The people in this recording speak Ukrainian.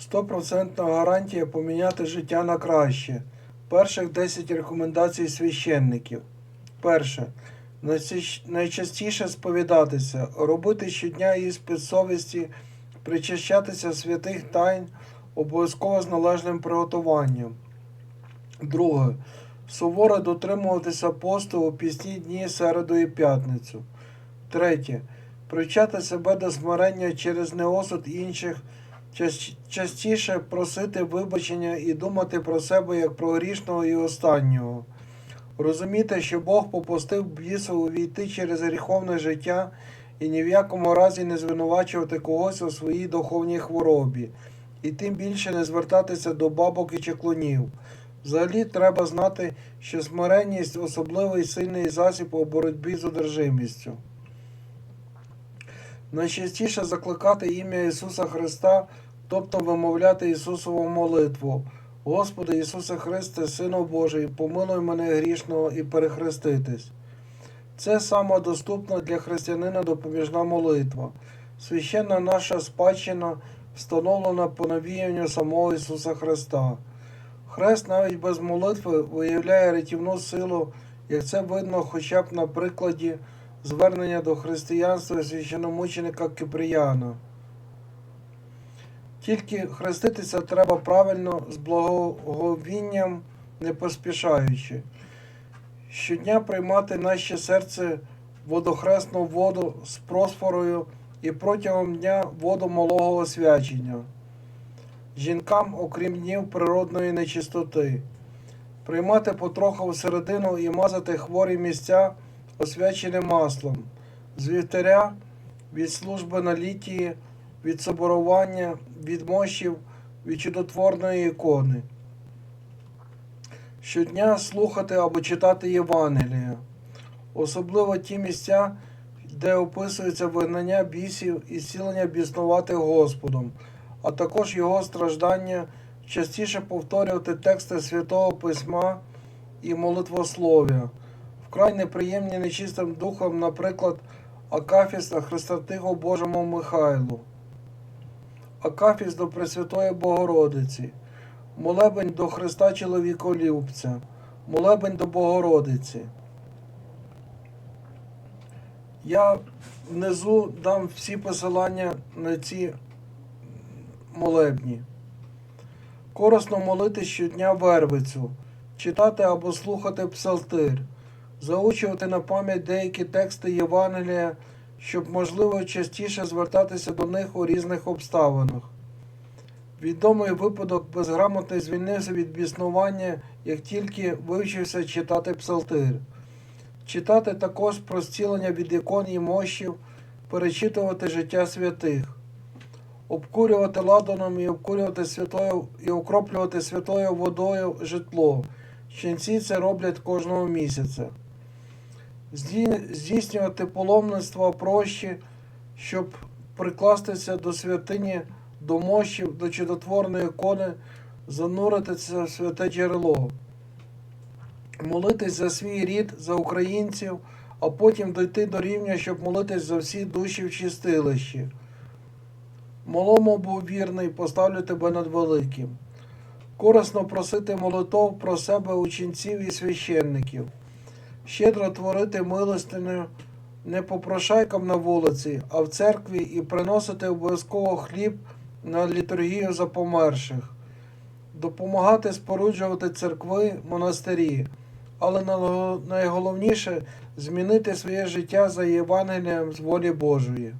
Стопроцентна гарантія поміняти життя на краще. Перших 10 рекомендацій священників. Перше. Найчастіше сповідатися, робити щодня іспит совісті, причащатися святих тайн, обов'язково з належним приготуванням. Друге. Суворо дотримуватися посту у пісні дні середу і п'ятницю. Третє. Привчати себе до смирення через неосуд інших, частіше просити вибачення і думати про себе як про грішного і останнього. Розуміти, що Бог попустив бісу увійти через гріховне життя і ні в якому разі не звинувачувати когось у своїй духовній хворобі, і тим більше не звертатися до бабок і чеклунів. Взагалі треба знати, що смиренність особливий сильний засіб у боротьбі з одержимістю. Найчастіше закликати ім'я Ісуса Христа, тобто вимовляти Ісусову молитву. Господи Ісусе Христе, Сину Божий, помилуй мене грішного і перехреститись. Це сама доступна для християнина допоміжна молитва. Священна наша спадщина встановлена по навіянню самого Ісуса Христа. Хрест навіть без молитви виявляє рятівну силу, як це видно хоча б на прикладі звернення до християнства священомученика Киприяна. Тільки хреститися треба правильно, з благоговінням, не поспішаючи. Щодня приймати наше серце водохресну воду з просфорою і протягом дня воду малого освячення. Жінкам, окрім днів природної нечистоти, приймати потроху всередину і мазати хворі місця освяченим маслом, з вівтаря, від служби на літії, від соборування, від мощів, від чудотворної ікони. Щодня слухати або читати Євангелія, особливо ті місця, де описується вигнання бісів і зцілення біснуватих Господом, а також його страждання, частіше повторювати тексти Святого Письма і молитвослов'я. Вкрай неприємні нечистим духом, наприклад, Акафіс на Хрестатиху Божому Михайлу, Акафіс до Пресвятої Богородиці, молебень до Христа Чоловіколюбця, молебень до Богородиці. Я внизу дам всі посилання на ці молебні. Корисно молити щодня вервицю, читати або слухати псалтир, заучувати на пам'ять деякі тексти Євангелія, щоб можливо частіше звертатися до них у різних обставинах. Відомий випадок безграмотний звільнився від біснування, як тільки вивчився читати псалтир. Читати також про зцілення від ікон і мощів, перечитувати життя святих, обкурювати ладаном і обкурювати святою і окроплювати святою водою житло. Ченці це роблять кожного місяця. Здій- Здійснювати паломництво прощі, щоб прикластися до святині, до мощів, до чудотворної ікони, зануритися в святе джерело молитись за свій рід, за українців, а потім дойти до рівня, щоб молитись за всі душі в чистилищі. Малому був вірний, поставлю тебе над великим. Корисно просити молитов про себе ученців і священників, щедро творити милостиню не попрошайкам на вулиці, а в церкві і приносити обов'язково хліб на літургію за померших, допомагати споруджувати церкви, монастирі але найголовніше змінити своє життя за Євангелієм з волі Божої.